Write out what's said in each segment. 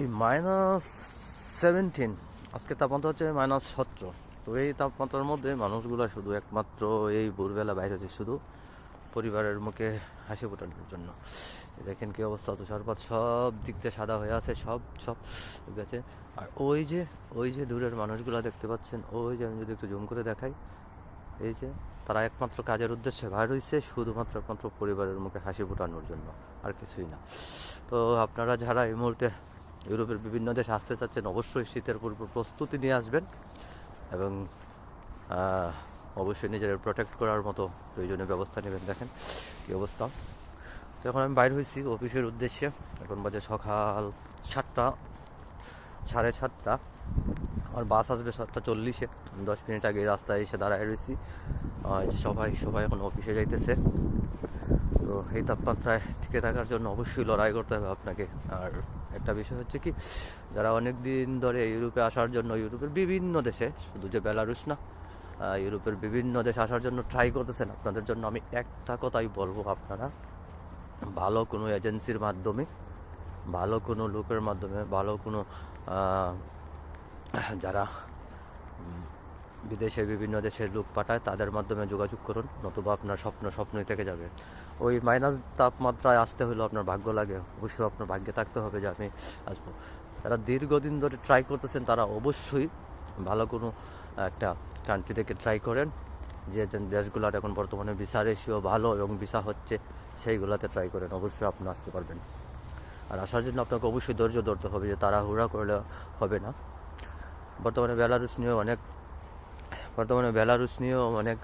এই minus seventeen আজকে তাপমাত্রা হচ্ছে মাইনাস সতেরো তো এই তাপমাত্রার মধ্যে মানুষগুলো শুধু একমাত্র এই ভোরবেলা বাইরে হচ্ছে শুধু পরিবারের মুখে হাসি ফোটানোর জন্য। দেখেন কি অবস্থা তুষারপাত সব দিক দিয়ে সাদা হয়ে আছে, সব সব ঠিক আছে। আর ওই যে ওই যে দূরের মানুষগুলো দেখতে পাচ্ছেন, ওই যে আমি যদি একটু জুম করে দেখাই, এই যে তারা একমাত্র কাজের উদ্দেশ্যে বাইর হয়েছে শুধুমাত্র একমাত্র পরিবারের মুখে হাসি ফোটানোর জন্য, আর কিছুই না। তো আপনারা যারা এই মুহূর্তে ইউরোপের বিভিন্ন দেশ আসতে চাচ্ছেন, অবশ্যই শীতের পূর্ব প্রস্তুতি নিয়ে আসবেন এবং অবশ্যই নিজের প্রোটেক্ট করার মতো প্রয়োজনীয় ব্যবস্থা নেবেন। দেখেন কী অবস্থা। তো এখন আমি বাইর হয়েছি অফিসের উদ্দেশ্যে। এখন বাজে সকাল সাতটা, সাড়ে সাতটা। আমার বাস আসবে সাতটা চল্লিশে। দশ মিনিট আগে রাস্তায় এসে দাঁড়ায় রয়েছি। সবাই সবাই এখন অফিসে যাইতেছে। তো এই তাপমাত্রায় টিকে থাকার জন্য অবশ্যই লড়াই করতে হবে আপনাকে। আর একটা বিষয় হচ্ছে কি, যারা অনেক দিন ধরে ইউরোপে আসার জন্য, ইউরোপের বিভিন্ন দেশে, শুধু যে বেলারুশ না ইউরোপের বিভিন্ন দেশে আসার জন্য ট্রাই করতেছেন, আপনাদের জন্য আমি একটা কথাই বলব আপনারা। ভালো কোনো এজেন্সির মাধ্যমে, ভালো কোনো লোকের মাধ্যমে, ভালো কোনো যারা বিদেশে বিভিন্ন দেশের লোক পাঠায়, তাদের মাধ্যমে যোগাযোগ করুন, নতুবা আপনার স্বপ্ন স্বপ্নই থেকে যাবে। ওই মাইনাস তাপমাত্রায় আসতে হলেও আপনার ভাগ্য লাগে, অবশ্যই আপনার ভাগ্যে থাকতে হবে যে আমি আসব। যারা দীর্ঘদিন ধরে ট্রাই করতেছেন, তারা অবশ্যই ভালো কোনো একটা কান্ট্রি থেকে ট্রাই করেন, যে দেশগুলোর এখন বর্তমানে ভিসা রেশিও ভালো এবং ভিসা হচ্ছে, সেইগুলোতে ট্রাই করেন, অবশ্যই আপনি আসতে পারবেন। আর আসার জন্য আপনাকে অবশ্যই ধৈর্য ধরতে হবে যে তারা তাড়াহুড়া করলে হবে না। বর্তমানে বেলারুস নিয়েও অনেক বর্তমানে বেলারুস নিয়েও অনেক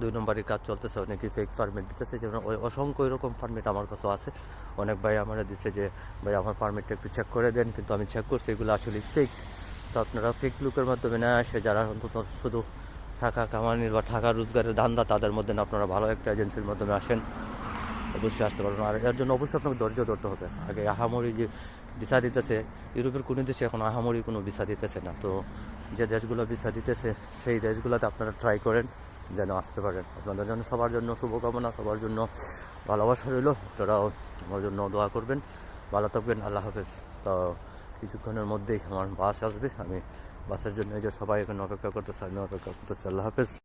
দুই নম্বরের কাজ চলতেছে, অনেকে ফেক পারমিট দিতেছে যেমন ওই অসংখ্য এরকম পারমিট আমার কাছেও আছে। অনেক ভাই আমার দিচ্ছে যে, ভাই, আমার পারমিটটা একটু চেক করে দেন, কিন্তু আমি চেক করছি, এগুলো আসলে ফেক তো আপনারা ফেক লুকের মাধ্যমে না আসে, যারা অন্তত শুধু টাকা কামানির বা টাকা রোজগারের ধান্দা, তাদের মধ্যে না আপনারা ভালো একটা এজেন্সির মাধ্যমে আসেন। অবশ্যই আসতে পারবেন। আর এর জন্য অবশ্যই আপনাকে ধৈর্য ধরতে হবে। আগে আহামরি যে ভিসা দিতেছে, ইউরোপের কোনো দেশে এখন আহামরি কোনো ভিসা দিতেছে না। তো যে দেশগুলো ভিসা দিতেছে, সেই দেশগুলোতে আপনারা ট্রাই করেন, যেন আসতে পারেন। আপনাদের জন্য সবার জন্য শুভকামনা, সবার জন্য ভালোবাসা রইল। আপনারাও আমার জন্য দোয়া করবেন, ভালো থাকবেন, আল্লাহ হাফেজ। তো কিছুক্ষণের মধ্যেই আমার বাস আসবে, আমি বাসের জন্য এই যে সবাই এখানে অপেক্ষা করতেছে, আমি অপেক্ষা করতেছি, আল্লাহ হাফেজ।